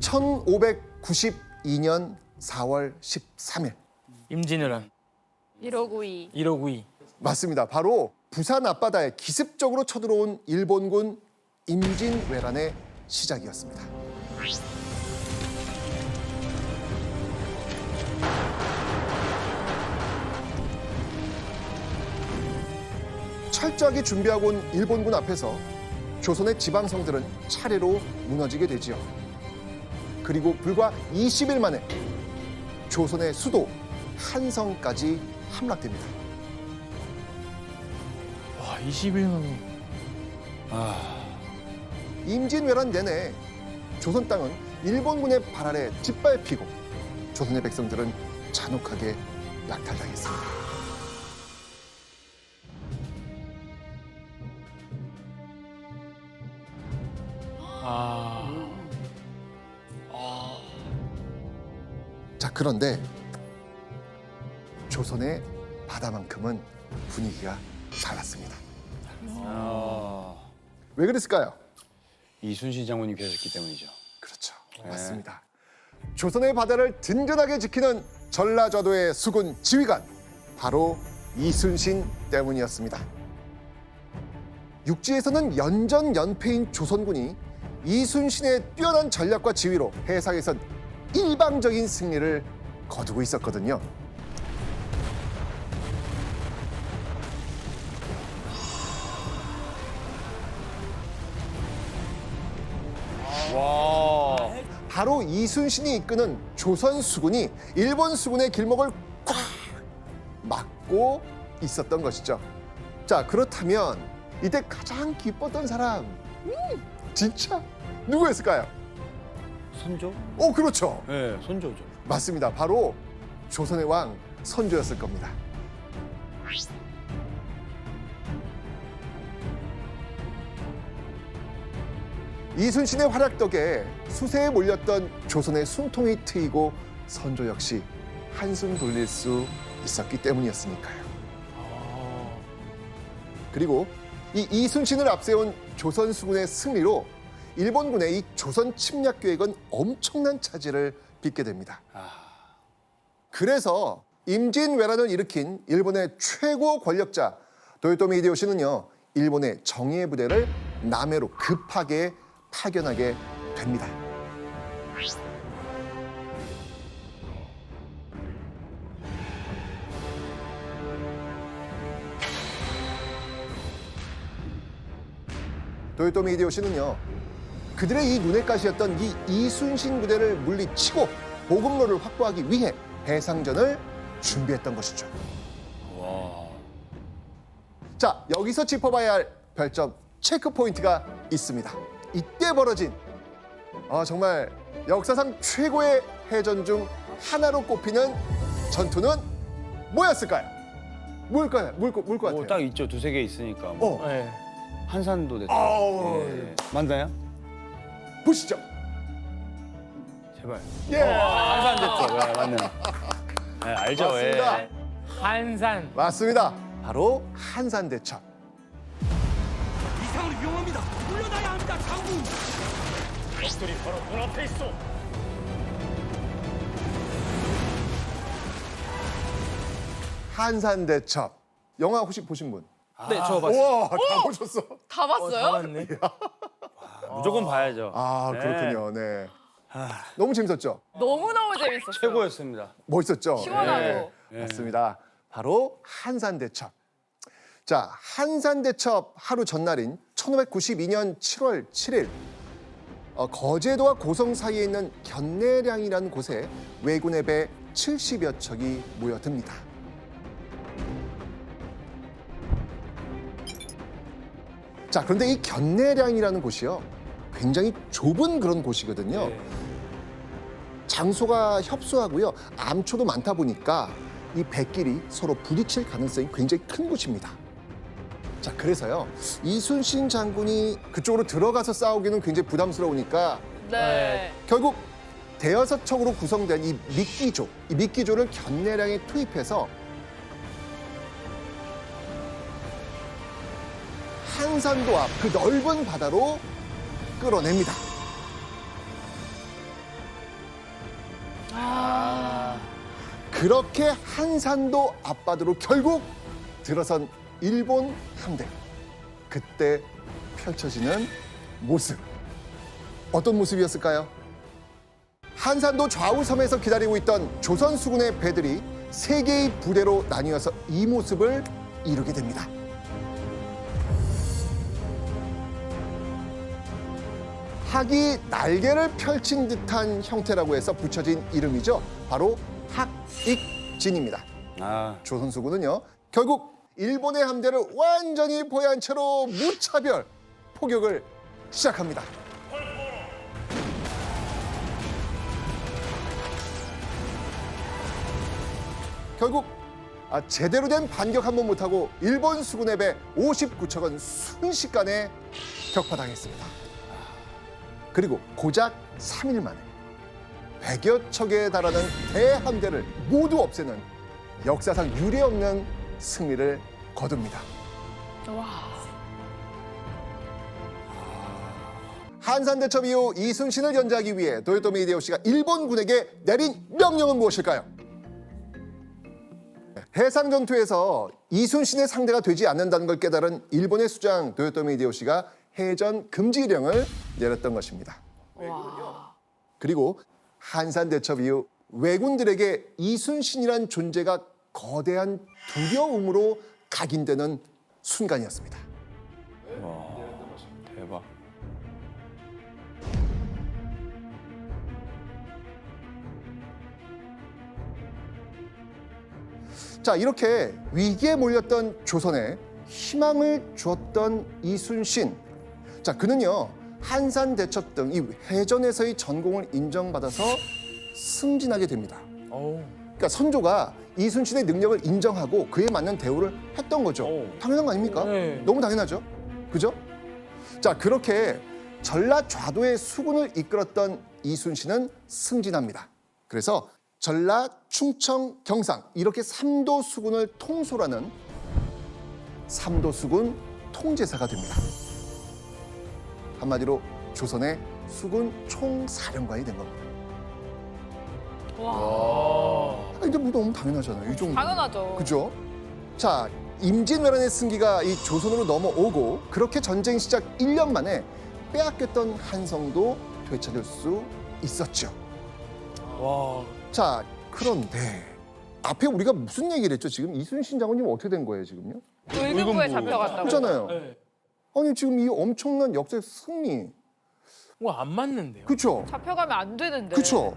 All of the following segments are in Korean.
1592년 4월 13일 임진왜란 1592. 1592. 맞습니다. 바로 부산 앞바다에 기습적으로 쳐들어온 일본군 임진왜란의 시작이었습니다. 철저하게 준비하고 온 일본군 앞에서 조선의 지방성들은 차례로 무너지게 되지요. 그리고 불과 20일 만에 조선의 수도 한성까지 함락됩니다. 와 21만. 임진왜란 내내 조선 땅은 일본군의 발 아래 짓밟히고 조선의 백성들은 잔혹하게 약탈당했습니다. 그런데 조선의 바다만큼은 분위기가 달랐습니다. 아, 왜 그랬을까요? 이순신 장군이 계셨기 때문이죠. 그렇죠. 맞습니다. 조선의 바다를 든든하게 지키는 전라좌도의 수군 지휘관 바로 이순신 때문이었습니다. 육지에서는 연전 연패인 조선군이 이순신의 뛰어난 전략과 지휘로 해상에선 일방적인 승리를 거두고 있었거든요. 와, 바로 이순신이 이끄는 조선 수군이 일본 수군의 길목을 꽉 막고 있었던 것이죠. 자, 그렇다면 이때 가장 기뻤던 사람, 음, 진짜 누구였을까요? 선조? 오, 그렇죠. 네, 선조죠. 맞습니다. 바로 조선의 왕 선조였을 겁니다. 이순신의 활약 덕에 수세에 몰렸던 조선의 숨통이 트이고 선조 역시 한숨 돌릴 수 있었기 때문이었으니까요. 그리고 이 이순신을 앞세운 조선 수군의 승리로 일본군의 이 조선 침략 계획은 엄청난 차질을 빚게 됩니다. 그래서 임진왜란을 일으킨 일본의 최고 권력자 도요토미 히데요시는요 일본의 정예 부대를 남해로 급하게 파견하게 됩니다. 도요토미 히데요시는요 그들의 이 눈엣 가시였던 이 이순신 부대를 물리치고 보급로를 확보하기 위해 해상전을 준비했던 것이죠. 와, 자, 여기서 짚어봐야 할 별점 체크 포인트가 있습니다. 이때 벌어진 아, 정말 역사상 최고의 해전 중 하나로 꼽히는 전투는 뭐였을까요? 뭘까요? 뭘, 거- 뭘것 같아요? 뭐 딱 있죠. 두세 개 있으니까. 뭐. 어, 네. 한산도 됐다. 아우, 예. 맞나요? 보시죠. 제발. 예, 한산 됐죠. 네, 맞네. 네, 알죠. 맞습니다. 예. 한산. 맞습니다. 바로 한산 대첩. 이상은 위험합니다. 물러나야 합니다, 장군. 한산 대첩. 영화 혹시 보신 분? 네, 저 봤어요. 우와, 다 보셨어. 다 봤어요? 봤네. 무조건 봐야죠. 아, 네. 그렇군요. 네. 너무 재밌었죠? 너무너무 재밌었어요. 최고였습니다. 멋있었죠? 시원하고. 네. 맞습니다. 바로 한산대첩. 자, 한산대첩 하루 전날인 1592년 7월 7일 어, 거제도와 고성 사이에 있는 견내량이라는 곳에 왜군의 배 70여 척이 모여듭니다. 자, 그런데 이 견내량이라는 곳이요. 굉장히 좁은 그런 곳이거든요. 네. 장소가 협소하고요. 암초도 많다 보니까 이 배끼리 서로 부딪힐 가능성이 굉장히 큰 곳입니다. 자, 그래서요. 이순신 장군이 그쪽으로 들어가서 싸우기는 굉장히 부담스러우니까 네. 결국 대여섯 척으로 구성된 이 미끼조, 이 미끼조를 견내량에 투입해서 한산도 앞 그 넓은 바다로 끌어냅니다. 아. 그렇게 한산도 앞바다로 결국 들어선 일본 함대. 그때 펼쳐지는 모습. 어떤 모습이었을까요? 한산도 좌우섬에서 기다리고 있던 조선 수군의 배들이 세 개의 부대로 나뉘어서 이 모습을 이루게 됩니다. 학이 날개를 펼친 듯한 형태라고 해서 붙여진 이름이죠. 바로 학익진입니다. 아, 조선 수군은요 결국 일본의 함대를 완전히 포위한 채로 무차별 포격을 시작합니다. 결국 아, 제대로 된 반격 한 번 못하고 일본 수군의 배 59척은 순식간에 격파당했습니다. 그리고 고작 3일 만에 100여 척에 달하는 대함대를 모두 없애는 역사상 유례없는 승리를 거둡니다. 한산대첩 이후 이순신을 견제하기 위해 도요토미 히데요시가 일본군에게 내린 명령은 무엇일까요? 해상 전투에서 이순신의 상대가 되지 않는다는 걸 깨달은 일본의 수장 도요토미 히데요시가 해전 금지령을 내렸던 것입니다. 그리고 한산 대첩 이후 왜군들에게 이순신이란 존재가 거대한 두려움으로 각인되는 순간이었습니다. 대박. 자 이렇게 위기에 몰렸던 조선에 희망을 주었던 이순신. 자 그는요 한산 대첩 등 이 해전에서의 전공을 인정받아서 승진하게 됩니다. 그러니까 선조가 이순신의 능력을 인정하고 그에 맞는 대우를 했던 거죠. 오. 당연한 거 아닙니까? 네. 너무 당연하죠. 그죠? 자, 그렇게 전라 좌도의 수군을 이끌었던 이순신은 승진합니다. 그래서 전라, 충청, 경상 이렇게 삼도 수군을 통솔하는 삼도 수군 통제사가 됩니다. 한마디로 조선의 수군 총사령관이 된 겁니다. 와. 아니, 근데 뭐 너무 당연하잖아요. 이 정도. 당연하죠. 그죠? 자, 임진왜란의 승기가 이 조선으로 넘어오고 그렇게 전쟁 시작 1년 만에 빼앗겼던 한성도 되찾을 수 있었죠. 와. 자, 그런데 앞에 우리가 무슨 얘기를 했죠? 지금 이순신 장군님 어떻게 된 거예요, 지금요? 의금부에 잡혀갔다고. 그렇잖아요. 네. 아니, 지금 이 엄청난 역대 승리. 뭐안 맞는데요. 그쵸? 잡혀가면 안 되는데. 그쵸?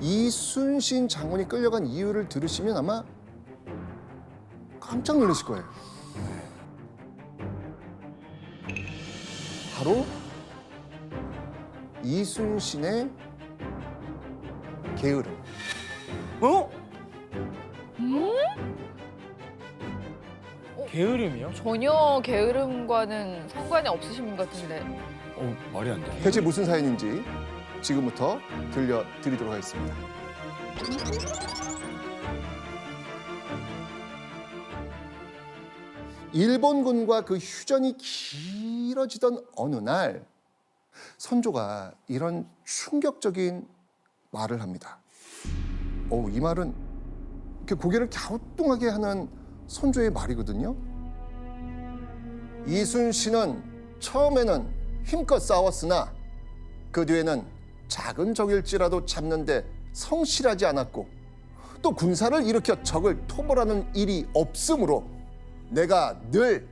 이순신 장군이 끌려간 이유를 들으시면 아마 깜짝 놀라실 거예요. 바로 이순신의 게으름. 어? 게으름이요? 전혀 게으름과는 상관이 없으신 것 같은데. 어, 말이 안 돼. 대체 무슨 사연인지 지금부터 들려드리도록 하겠습니다. 일본군과 그 휴전이 길어지던 어느 날 선조가 이런 충격적인 말을 합니다. 오, 이 말은 이렇게 고개를 갸우뚱하게 하는 선조의 말이거든요. 이순신은 처음에는 힘껏 싸웠으나 그 뒤에는 작은 적일지라도 잡는데 성실하지 않았고 또 군사를 일으켜 적을 토벌하는 일이 없으므로 내가 늘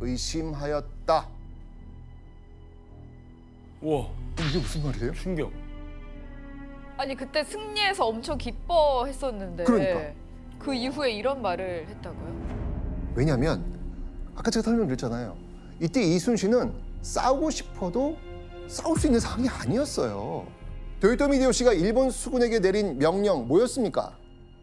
의심하였다. 우와, 이게 무슨 말이에요? 충격. 아니 그때 승리해서 엄청 기뻐했었는데. 그러니까. 그 이후에 이런 말을 했다고요? 왜냐하면 아까 제가 설명드렸잖아요. 이때 이순신은 싸우고 싶어도 싸울 수 있는 상황이 아니었어요. 도요토미 히데요시가 일본 수군에게 내린 명령 뭐였습니까?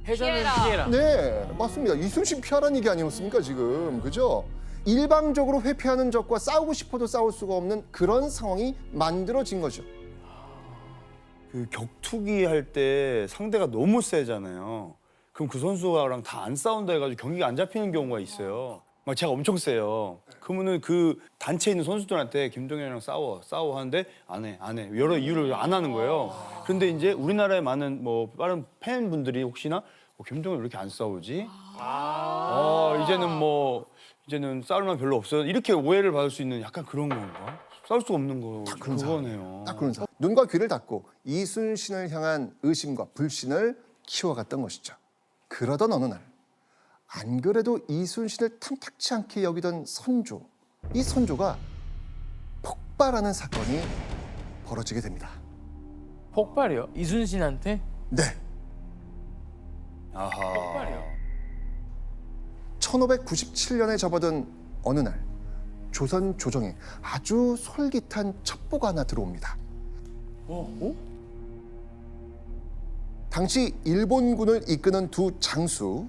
해전은 피해라. 피해라. 네, 맞습니다. 이순신 피하라는 얘기 아니었습니까, 지금. 그죠? 일방적으로 회피하는 적과 싸우고 싶어도 싸울 수가 없는 그런 상황이 만들어진 거죠. 그 격투기 할 때 상대가 너무 세잖아요. 그럼 그 선수랑 다 안 싸운다 해가지고 경기가 안 잡히는 경우가 있어요. 막 제가 엄청 세요. 그러면은 그 단체에 있는 선수들한테 김동현이랑 싸워, 싸워 하는데 안 해, 안 해. 여러 이유를 안 하는 거예요. 근데 이제 우리나라의 많은 뭐 다른 팬분들이 혹시나 어, 김동현 왜 이렇게 안 싸우지? 어, 이제는 뭐 이제는 싸울 만 별로 없어요. 이렇게 오해를 받을 수 있는 약간 그런 건가? 싸울 수 없는 거 그런. 그거네요. 딱 그런 상황. 눈과 귀를 닫고 이순신을 향한 의심과 불신을 키워갔던 것이죠. 그러던 어느 날, 안 그래도 이순신을 탐탁치 않게 여기던 선조, 이 선조가 폭발하는 사건이 벌어지게 됩니다. 폭발이요? 이순신한테? 네, 아하. 폭발이요? 1597년에 접어든 어느 날, 조선 조정에 아주 솔깃한 첩보가 하나 들어옵니다. 어? 당시 일본군을 이끄는 두 장수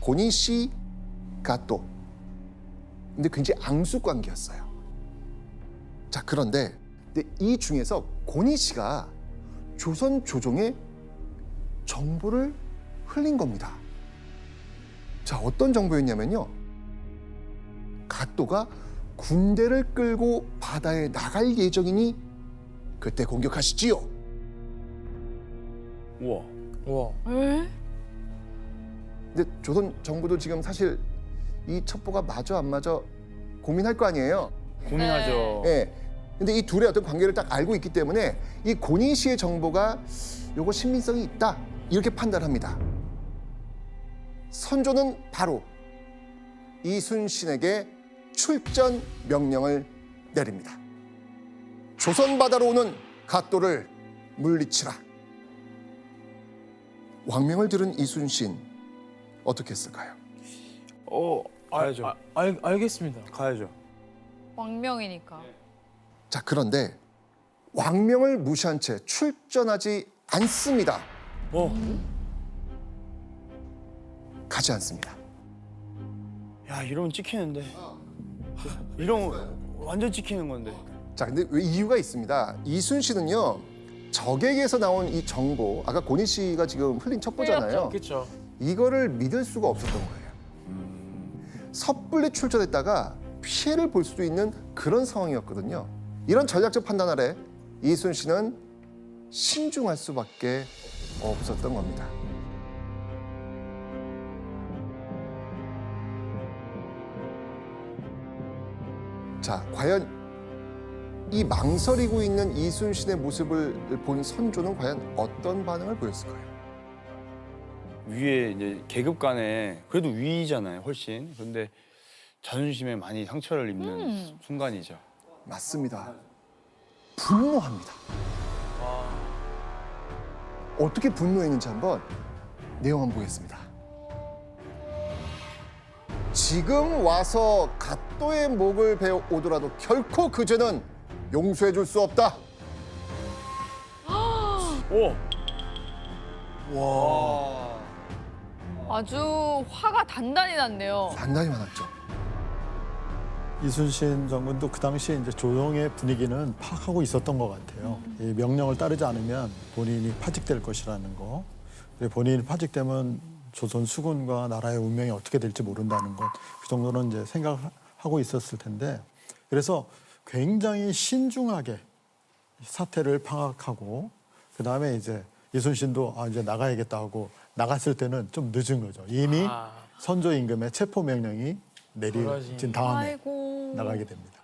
고니시 가또. 근데 굉장히 앙숙 관계였어요. 자 그런데 근데 이 중에서 고니시가 조선 조정에 정보를 흘린 겁니다. 자 어떤 정보였냐면요. 가또가 군대를 끌고 바다에 나갈 예정이니 그때 공격하시지요. 우와. 와. 에? 근데 조선 정부도 지금 사실 이 첩보가 맞아 안 맞아 고민할 거 아니에요. 고민하죠. 예. 근데 이 둘의 어떤 관계를 딱 알고 있기 때문에 이 고니 씨의 정보가 요거 신빙성이 있다 이렇게 판단합니다. 선조는 바로 이순신에게 출전 명령을 내립니다. 조선 바다로 오는 갓도를 물리치라. 왕명을 들은 이순신 어떻게 했을까요? 어, 가야죠. 아, 알, 알겠습니다. 가야죠. 왕명이니까. 자, 그런데 왕명을 무시한 채 출전하지 않습니다. 어? 가지 않습니다. 야 이러면 찍히는데. 이러면 완전 찍히는 건데. 자, 근데 왜 이유가 있습니다. 이순신은요, 적에게서 나온 이 정보, 아까 고니 씨가 지금 흘린 첩보잖아요. 그렇죠. 이거를 믿을 수가 없었던 거예요. 섣불리 출전했다가 피해를 볼 수도 있는 그런 상황이었거든요. 이런 전략적 판단 아래 이순신은 신중할 수밖에 없었던 겁니다. 자, 과연 이 망설이고 있는 이순신의 모습을 본 선조는 과연 어떤 반응을 보였을까요? 위에 이제 계급 간에 그래도 위잖아요, 훨씬. 근데 자존심에 많이 상처를 입는 음. 순간이죠. 맞습니다. 분노합니다. 어떻게 분노했는지 한번 내용 한번 보겠습니다. 지금 와서 갓도의 목을 베어 오더라도 결코 그 죄는 용서해 줄 수 없다. 오. 아주 화가 단단히 났네요. 단단히 많았죠. 이순신 장군도 그 당시에 이제 조정의 분위기는 파악하고 있었던 것 같아요. 이 명령을 따르지 않으면 본인이 파직될 것이라는 거. 그리고 본인이 파직되면 조선 수군과 나라의 운명이 어떻게 될지 모른다는 것. 그 정도는 이제 생각하고 있었을 텐데. 그래서 굉장히 신중하게 사태를 파악하고 그 다음에 이제 이순신도 아 이제 나가야겠다 하고 나갔을 때는 좀 늦은 거죠. 이미 아. 선조 임금의 체포 명령이 내려진. 다음에 아이고. 나가게 됩니다.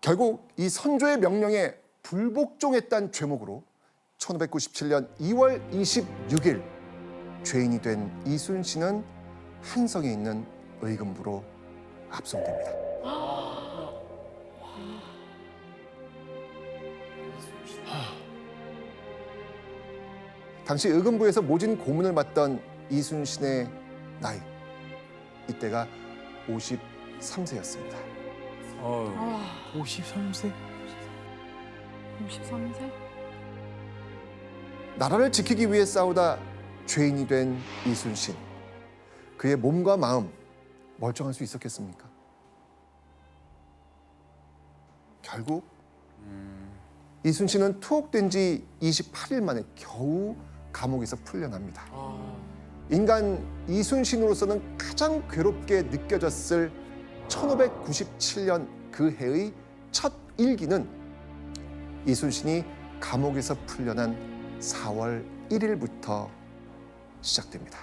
결국 이 선조의 명령에 불복종했다는 죄목으로 1597년 2월 26일 죄인이 된 이순신은 한성에 있는 의금부로 압송됩니다. 당시 의금부에서 모진 고문을 맡던 이순신의 나이 이때가 53세였습니다. 어. 아, 53세? 63세? 나라를 지키기 위해 싸우다 죄인이 된 이순신. 그의 몸과 마음 멀쩡할 수 있었겠습니까? 결국 이순신은 투옥된 지 28일 만에 겨우 감옥에서 풀려납니다. 아. 인간 이순신으로서는 가장 괴롭게 느껴졌을 1597년 그 해의 첫 일기는 이순신이 감옥에서 풀려난 4월 1일부터 시작됩니다.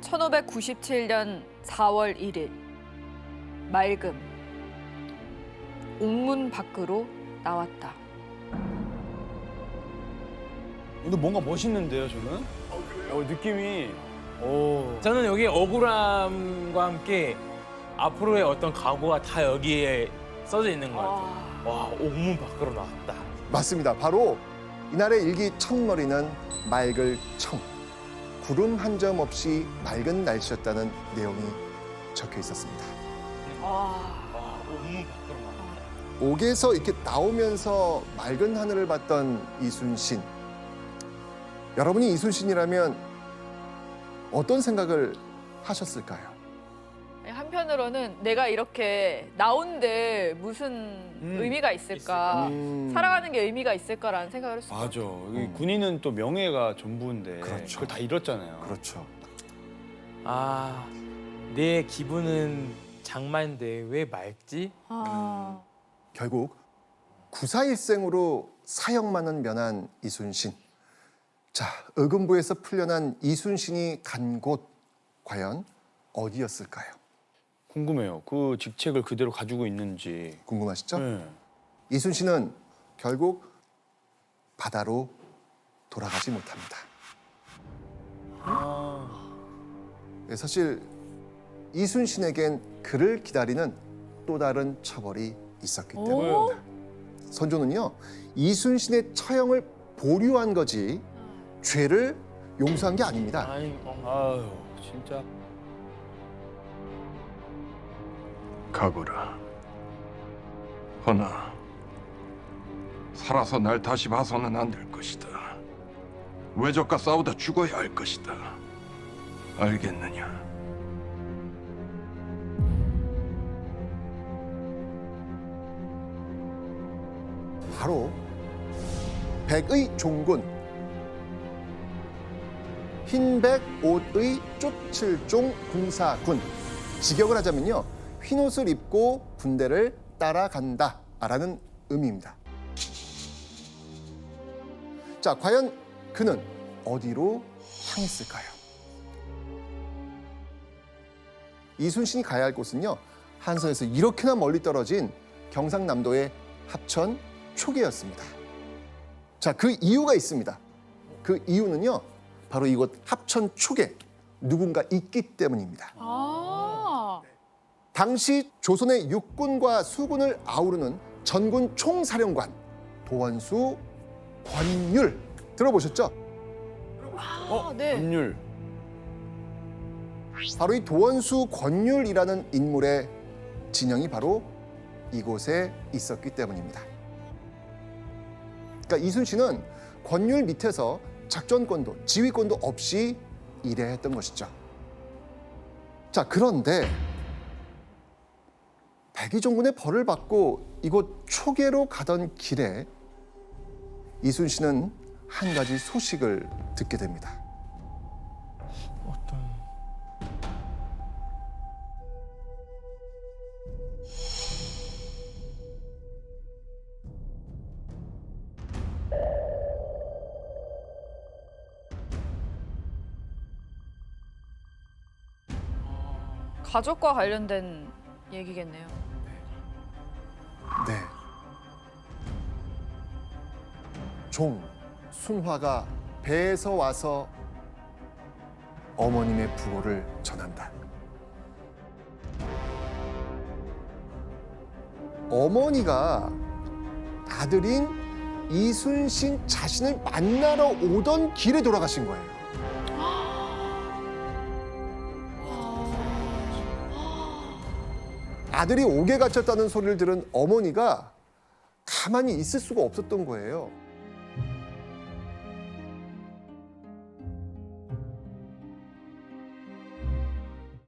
(1597년 4월 1일) 맑음 옥문 밖으로 나왔다 근데 뭔가 멋있는데요, 저는? 어, 느낌이 오. 저는 여기 억울함과 함께 앞으로의 어떤 각오가 다 여기에 써져 있는 것 같아요. 와, 옥문 밖으로 나왔다. 맞습니다. 바로 이날의 일기 첫머리는 맑을 청. 구름 한 점 없이 맑은 날씨였다는 내용이 적혀 있었습니다. 와 와, 옥문 밖으로. 옥에서 이렇게 나오면서 맑은 하늘을 봤던 이순신. 여러분이 이순신이라면 어떤 생각을 하셨을까요? 한편으로는 내가 이렇게 나온데 무슨 음, 의미가 있을까 음. 살아가는 게 의미가 있을까라는 생각을 했어요 맞아. 음. 군인은 또 명예가 전부인데 그렇죠. 그걸 다 잃었잖아요. 그렇죠. 아, 내 기분은 장마인데 왜 맑지? 아. 결국 구사일생으로 사형만은 면한 이순신. 자, 의금부에서 풀려난 이순신이 간 곳 과연 어디였을까요? 궁금해요. 그 직책을 그대로 가지고 있는지. 궁금하시죠? 네. 이순신은 결국 바다로 돌아가지 못합니다. 네, 사실 이순신에겐 그를 기다리는 또 다른 처벌이 있었기 때문입니다. 선조는요 이순신의 처형을 보류한 거지 죄를 용서한 게 아닙니다. 아니, 어, 아유, 진짜. 가거라. 허나 살아서 날 다시 봐서는 안 될 것이다. 외적과 싸우다 죽어야 할 것이다. 알겠느냐? 바로 백의 종군 흰백 옷의 쫓칠종 군사군 직역을 하자면요 흰옷을 입고 군대를 따라간다라는 의미입니다. 자 과연 그는 어디로 향했을까요? 이순신이 가야 할 곳은요 한서에서 이렇게나 멀리 떨어진 경상남도의 합천 초계였습니다. 자, 그 이유가 있습니다. 그 이유는요, 바로 이곳 합천 초계 누군가 있기 때문입니다. 아. 당시 조선의 육군과 수군을 아우르는 전군 총사령관 도원수 권율 들어보셨죠? 아, 네. 법률. 바로 이 도원수 권율이라는 인물의 진영이 바로 이곳에 있었기 때문입니다. 그러니까 이순신은 권율 밑에서 작전권도 지휘권도 없이 일해야 했던 것이죠. 자, 그런데 백의종군의 벌을 받고 이곳 초계로 가던 길에 이순신은 한 가지 소식을 듣게 됩니다. 가족과 관련된 얘기겠네요. 네. 종 순화가 배에서 와서 어머님의 부고를 전한다. 어머니가 아들인 이순신 자신을 만나러 오던 길에 돌아가신 거예요. 아들이 옥에 갇혔다는 소리를 들은 어머니가 가만히 있을 수가 없었던 거예요.